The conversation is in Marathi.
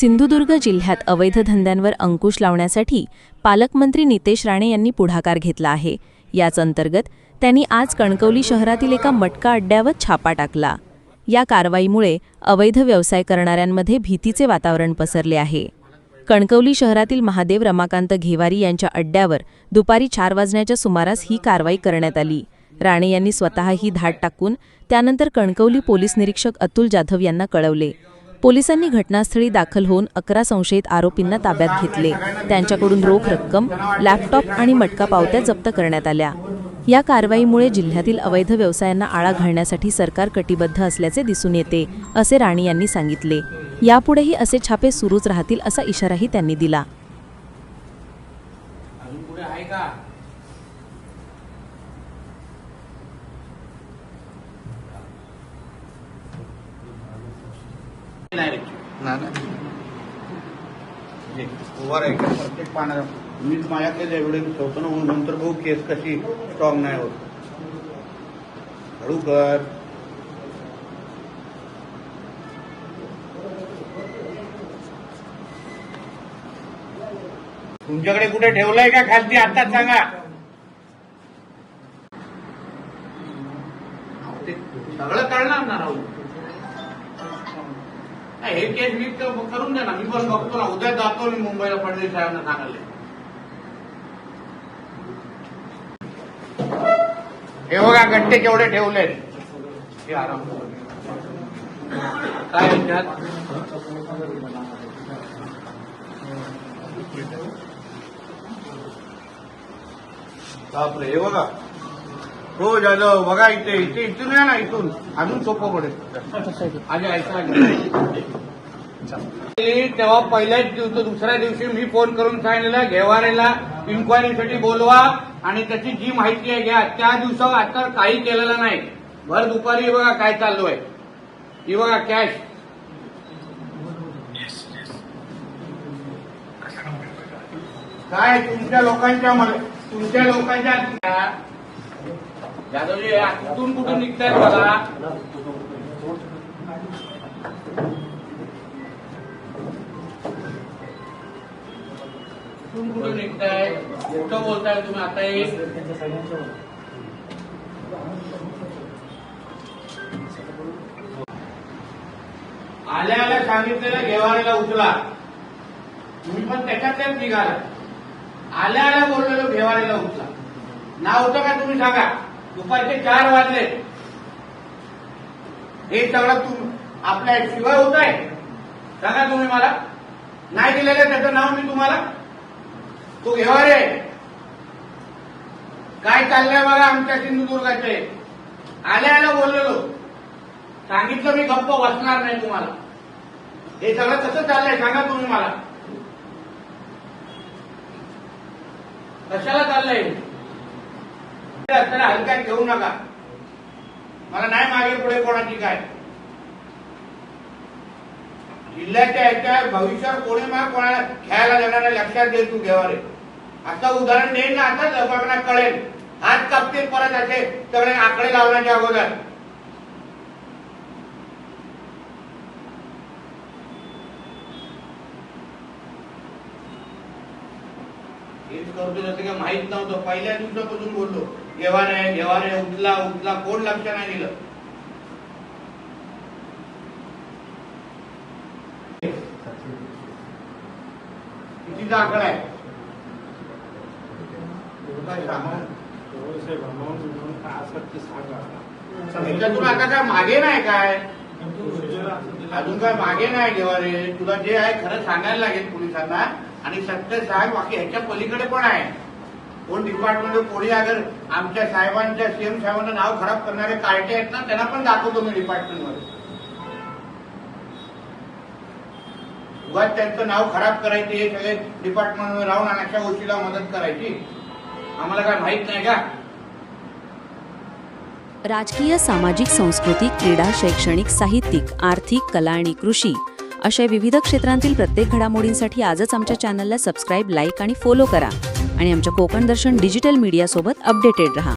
सिंधुदुर्ग जिल्ह्यात अवैध धंद्यांवर अंकुश लावण्यासाठी पालकमंत्री नितेश राणे यांनी पुढाकार घेतला आहे. याच अंतर्गत त्यांनी आज कणकवली शहरातील एका मटका अड्ड्यावर छापा टाकला. या कारवाईमुळे अवैध व्यवसाय करणाऱ्यांमध्ये भीतीचे वातावरण पसरले आहे. कणकवली शहरातील महादेव रमाकांत घेवारी यांच्या अड्ड्यावर दुपारी चार वाजण्याच्या सुमारास ही कारवाई करण्यात आली. राणे यांनी स्वतः ही धाड टाकून त्यानंतर कणकवली पोलीस निरीक्षक अतुल जाधव यांना कळवले. पोलिसांनी घटनास्थळी दाखल होऊन अकरा संशयित आरोपींना ताब्यात घेतले. त्यांच्याकडून रोख रक्कम लॅपटॉप आणि मटका पावत्या जप्त करण्यात आल्या. या कारवाईमुळे जिल्ह्यातील अवैध व्यवसायांना आळा घालण्यासाठी सरकार कटिबद्ध असल्याचे दिसून येते असे राणे यांनी सांगितले. यापुढेही असे छापे सुरूच राहतील असा इशाराही त्यांनी दिला अजून पुढे आहे का नाही प्रत्येक पाण्याला मी माझ्याकडे एव्हिडन्स ना नंतर भाऊ केस कशी स्ट्रॉंग नाही होत. हळू कर. तुमच्याकडे कुठे ठेवलंय का खालती? आताच सांगा. ते सगळं कळणार ना राहू नाही, हे केस मी तर करून द्या ना मी बस बघतो ना उद्या जातो मी मुंबईला फडणवीस साहेबांना सांगायला. हे बघा गट्टे केवढे ठेवले हे आराम काय म्हणतात? बापरे हे बघा. हो जाधव बघा इथे इथे इथून या ना इथून. अजून सोपं पडेल. आधी ऐका तेव्हा पहिल्याच दिवशी दुसऱ्या दिवशी मी फोन करून सांगितलेलं घेवारेला इन्क्वायरीसाठी बोलवा. आणि त्याची जी माहिती आहे घ्या. त्या दिवसावर आता काही केलेलं नाही. भर दुपारी बघा काय चालू आहे ही बघा कॅश काय तुमच्या लोकांच्या तुमच्या लोकांच्या जाधवजी कुठून कुठून निघताय मला कुठून कुठून निघताय? कुठं बोलताय तुम्ही आता एक? आल्या आल्या सांगितलेलं घेवारीला उचला. तुम्ही पण त्याच्यातल्याच निघाला. आल्या आल्या बोललेलो घेवारीला उचला. नाव होतं का तुम्ही सांगा? दुपारचे चार वाजले. हे सगळं तुम आपल्या शिवाय होत आहे. सांगा तुम्ही मला. नाही दिलेलं त्याचं नाव मी तुम्हाला. तो घेवार आहे. काय चाललंय बघा आमच्या सिंधुदुर्गाचे. आल्या आल्या बोललेलो. सांगितलं मी गप्प वाचणार नाही तुम्हाला. हे सगळं कसं चाललंय सांगा तुम्ही मला. कशाला चाललंय हे असताना हलक्यात घेऊ नका. मला नाही मागे पुढे कोणाची काय. जिल्ह्याच्या याच्या भविष्यात कोणी मला कोणाला खेळायला देणार लक्षात दे तू घेवारे. असं उदाहरण देईन ना आता लोकांना कळेल. हात कापतील परत असे सगळे आकडे लावण्याच्या अगोदर. हेच करतो जसं काही माहीत नव्हतं. पहिल्या दिवसापासून बोललो. घेवा रे घेवा रे उचला उचला कोण लक्ष नाही दिलं? कितीचा आकडा आहे? त्याच्यातून आता काय मागे नाही काय? अजून काय मागे नाही घेवा रे तुला जे आहे खरं सांगायला लागेल पोलिसांना. आणि सत्य सांग बाकी ह्याच्या पलीकडे पण आहे. कोण डिपार्टमेंट कोणी अगर आमच्या साहेबांच्या सीएम साहेबांना नाव खराब करणारे कार्टे आहेत ना त्यांना पण दाखवतो मी डिपार्टमेंटमध्ये उगाच त्यांचं नाव खराब करायचे हे सगळे डिपार्टमेंटमध्ये राहून आणि अशा गोष्टीला मदत करायची? आम्हाला काय माहीत नाही का? राजकीय सामाजिक सांस्कृतिक क्रीडा शैक्षणिक साहित्यिक आर्थिक कला आणि कृषी अशा विविध क्षेत्रांतील प्रत्येक घडामोडींसाठी आजच आमच्या चॅनलला सबस्क्राईब लाईक आणि फॉलो करा. आणि आमच्या कोकण दर्शन डिजिटल मीडियासोबत अपडेटेड रहा.